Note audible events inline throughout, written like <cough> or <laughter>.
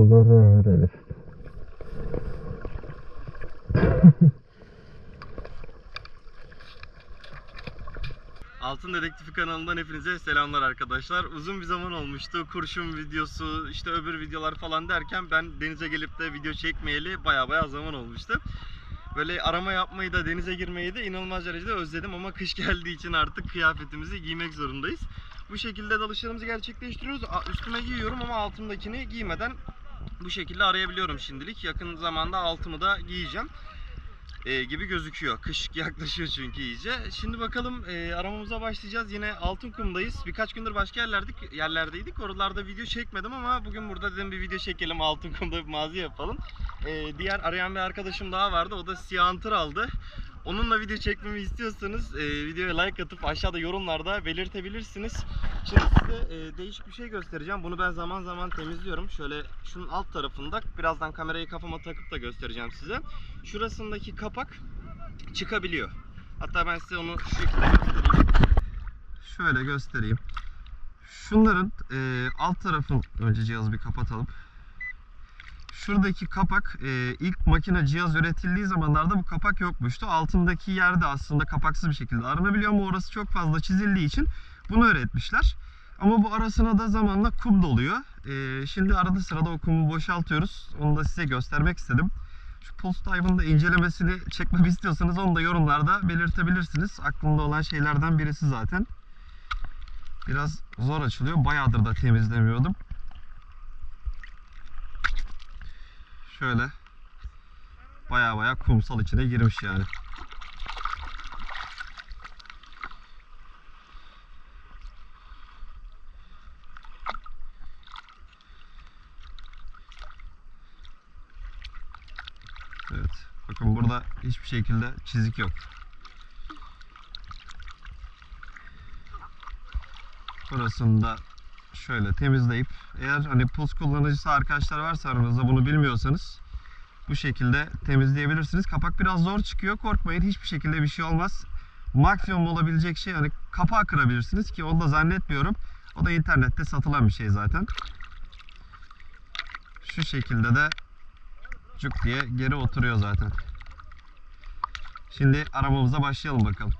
olur <laughs> öyle. Altın Dedektifi kanalından hepinize selamlar arkadaşlar. Uzun bir zaman olmuştu. Kurşun videosu, işte öbür videolar falan derken ben denize gelip de video çekmeyeli baya baya zaman olmuştu. Böyle arama yapmayı da denize girmeyi de inanılmaz derecede özledim ama kış <laughs> geldiği için artık kıyafetimizi giymek zorundayız. Bu şekilde dalışlarımızı gerçekleştiriyoruz. Üstüme giyiyorum ama altımdakini giymeden bu şekilde arayabiliyorum şimdilik. Yakın zamanda altımı da giyeceğim e, gibi gözüküyor. Kış <laughs> yaklaşıyor çünkü iyice. Şimdi bakalım e, aramamıza başlayacağız. Yine Altınkum'dayız. Birkaç gündür başka yerlerdik, yerlerdeydik. Oralarda video çekmedim ama bugün burada dedim bir video çekelim. Altınkum'da bir mazi yapalım. E, diğer arayan bir arkadaşım daha vardı. O da siyah antır aldı. Onunla video çekmemi istiyorsanız e, videoya like atıp aşağıda yorumlarda belirtebilirsiniz. Şimdi size e, değişik bir şey göstereceğim. Bunu ben zaman zaman temizliyorum. Şöyle şunun alt tarafında birazdan kamerayı kafama takıp da göstereceğim size. Şurasındaki kapak çıkabiliyor. Hatta ben size onu şu şekilde göstereyim. Şöyle göstereyim. Şunların e, alt tarafın önce cihazı bir kapatalım. Şuradaki kapak e, ilk makine cihaz üretildiği zamanlarda bu kapak yokmuştu. Altındaki yerde aslında kapaksız bir şekilde aranabiliyor ama orası çok fazla çizildiği için bunu öğretmişler. Ama bu arasına da zamanla kum doluyor. E, şimdi arada sırada o kumu boşaltıyoruz. Onu da size göstermek istedim. Şu Pulse da incelemesini çekmemi istiyorsanız onu da yorumlarda belirtebilirsiniz. Aklımda olan şeylerden birisi zaten. Biraz zor açılıyor. Bayağıdır da temizlemiyordum. Şöyle baya baya kumsal içine girmiş yani. Evet. Bakın burada hiçbir şekilde çizik yok. Burasını da şöyle temizleyip eğer hani puz kullanıcısı arkadaşlar varsa aranızda bunu bilmiyorsanız bu şekilde temizleyebilirsiniz. Kapak biraz zor çıkıyor. Korkmayın hiçbir şekilde bir şey olmaz. Maksimum olabilecek şey hani kapağı kırabilirsiniz ki onu da zannetmiyorum. O da internette satılan bir şey zaten. Şu şekilde de cuk diye geri oturuyor zaten. Şimdi aramamıza başlayalım bakalım.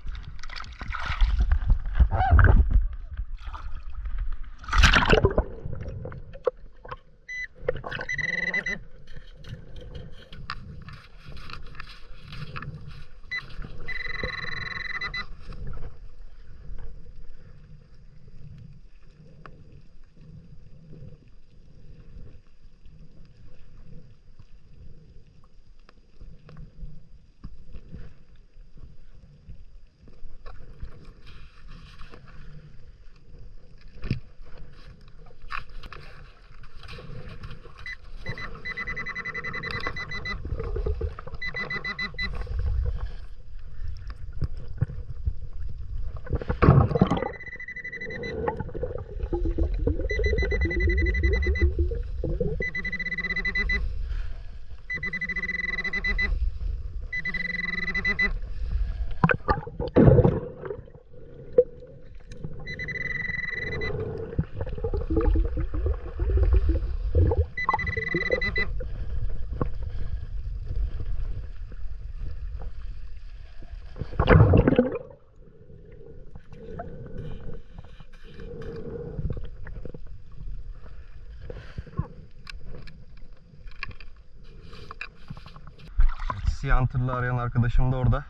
Tırlı arayan arkadaşım da orada.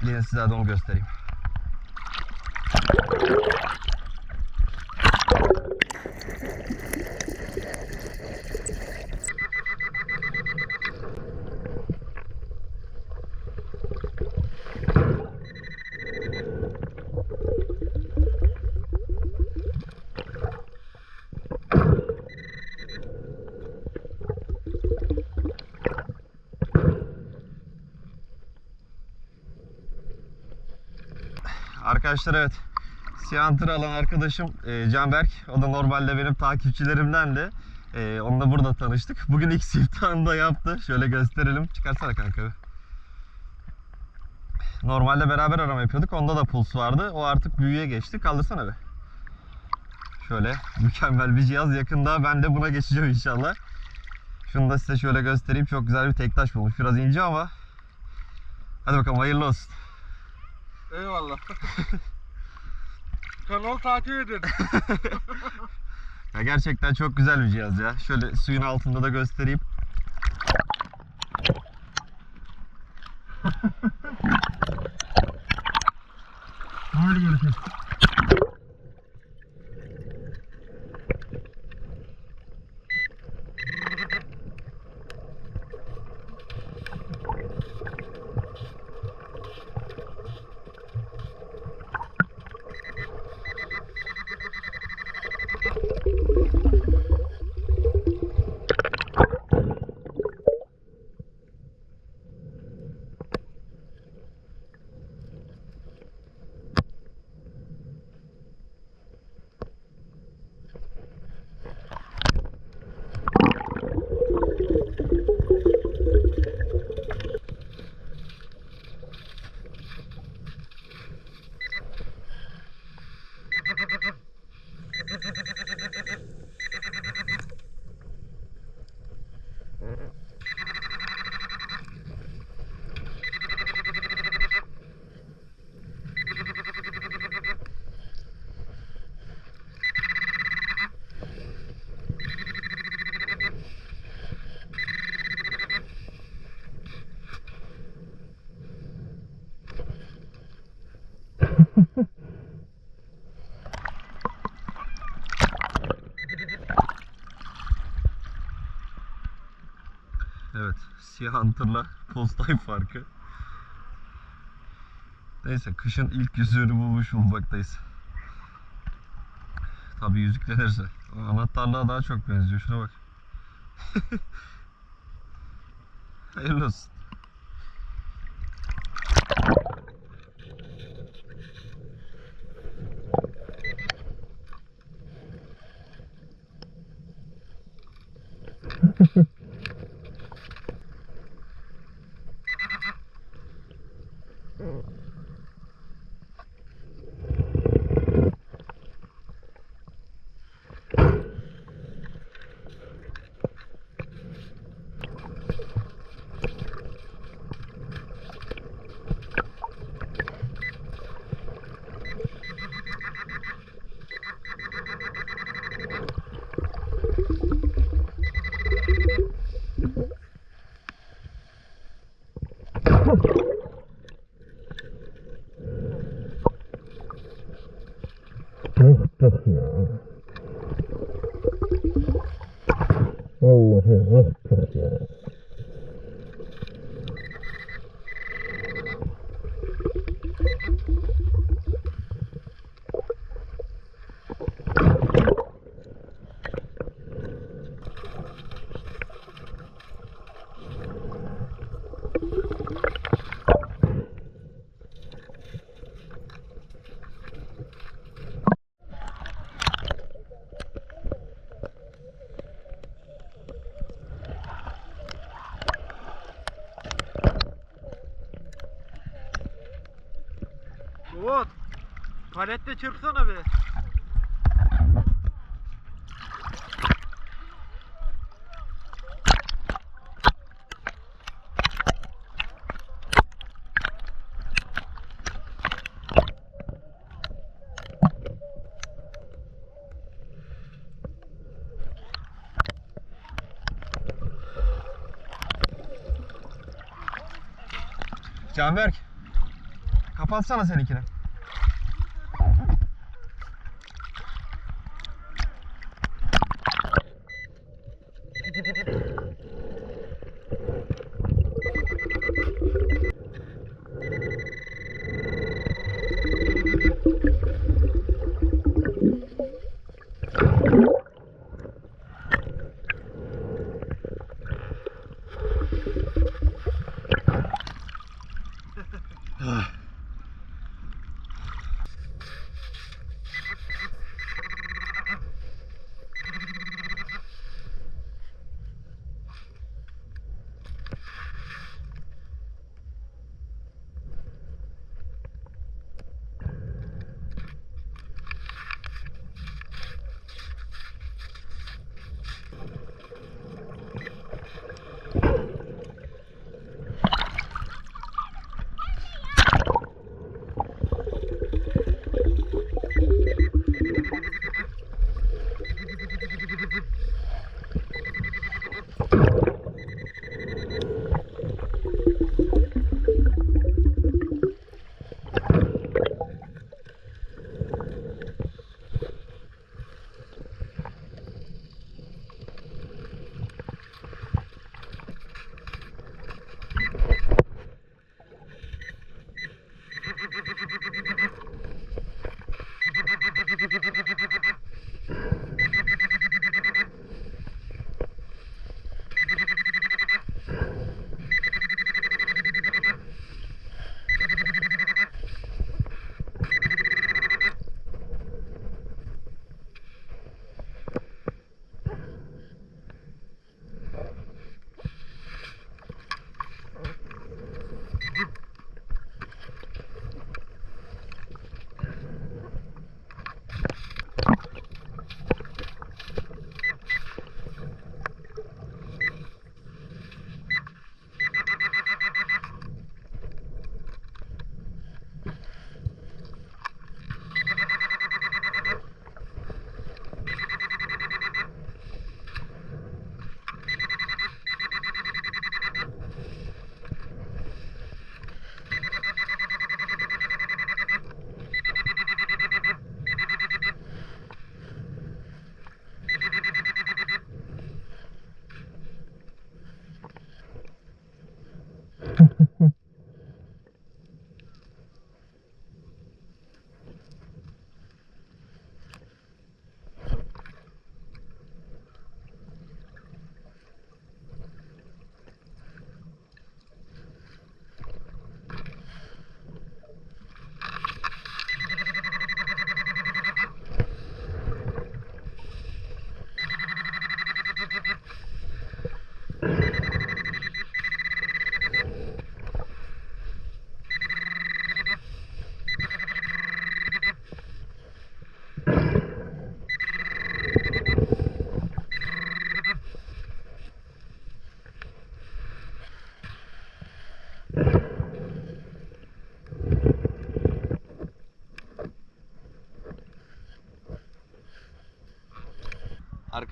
Gelin size de onu göstereyim. Arkadaşlar evet. Siyah tır alan arkadaşım e, Canberk. O da normalde benim takipçilerimdendi. E, onunla burada tanıştık. Bugün ilk siftahını da yaptı. Şöyle gösterelim. Çıkarsana kanka. Normalde beraber arama yapıyorduk. Onda da puls vardı. O artık büyüye geçti. Kaldırsana be. Şöyle mükemmel bir cihaz yakında ben de buna geçeceğim inşallah. Şunu da size şöyle göstereyim. Çok güzel bir tek taş bulmuş. Biraz ince ama. Hadi bakalım hayırlı olsun. Eyvallah. <laughs> Kanal takip edin. <laughs> Ya gerçekten çok güzel bir cihaz ya. Şöyle suyun altında da göstereyim. Hadi görüşürüz. Evet. Siyah antırla postay farkı. Neyse kışın ilk yüzüğünü bulmuş bulmaktayız. Tabi yüzüklenirse. Anahtarlığa daha çok benziyor. Şuna bak. <laughs> Hayırlı olsun. Mm. Umut. Palette çırpsana bir. Canberk. Kapatsana seninkini.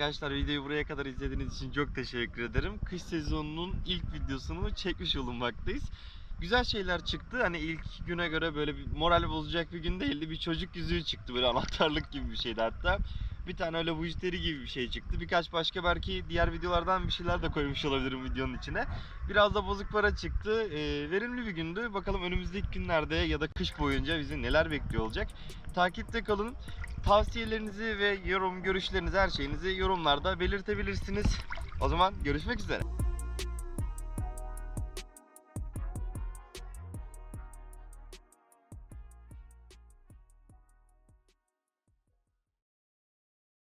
Arkadaşlar videoyu buraya kadar izlediğiniz için çok teşekkür ederim. Kış sezonunun ilk videosunu çekmiş bulunmaktayız. Güzel şeyler çıktı. Hani ilk güne göre böyle bir moral bozacak bir gün değildi. Bir çocuk yüzüğü çıktı böyle anahtarlık gibi bir şeydi hatta. Bir tane öyle bujiteri gibi bir şey çıktı. Birkaç başka belki diğer videolardan bir şeyler de koymuş olabilirim videonun içine. Biraz da bozuk para çıktı. Ee, verimli bir gündü. Bakalım önümüzdeki günlerde ya da kış boyunca bizi neler bekliyor olacak. Takipte kalın. Tavsiyelerinizi ve yorum, görüşlerinizi, her şeyinizi yorumlarda belirtebilirsiniz. O zaman görüşmek üzere.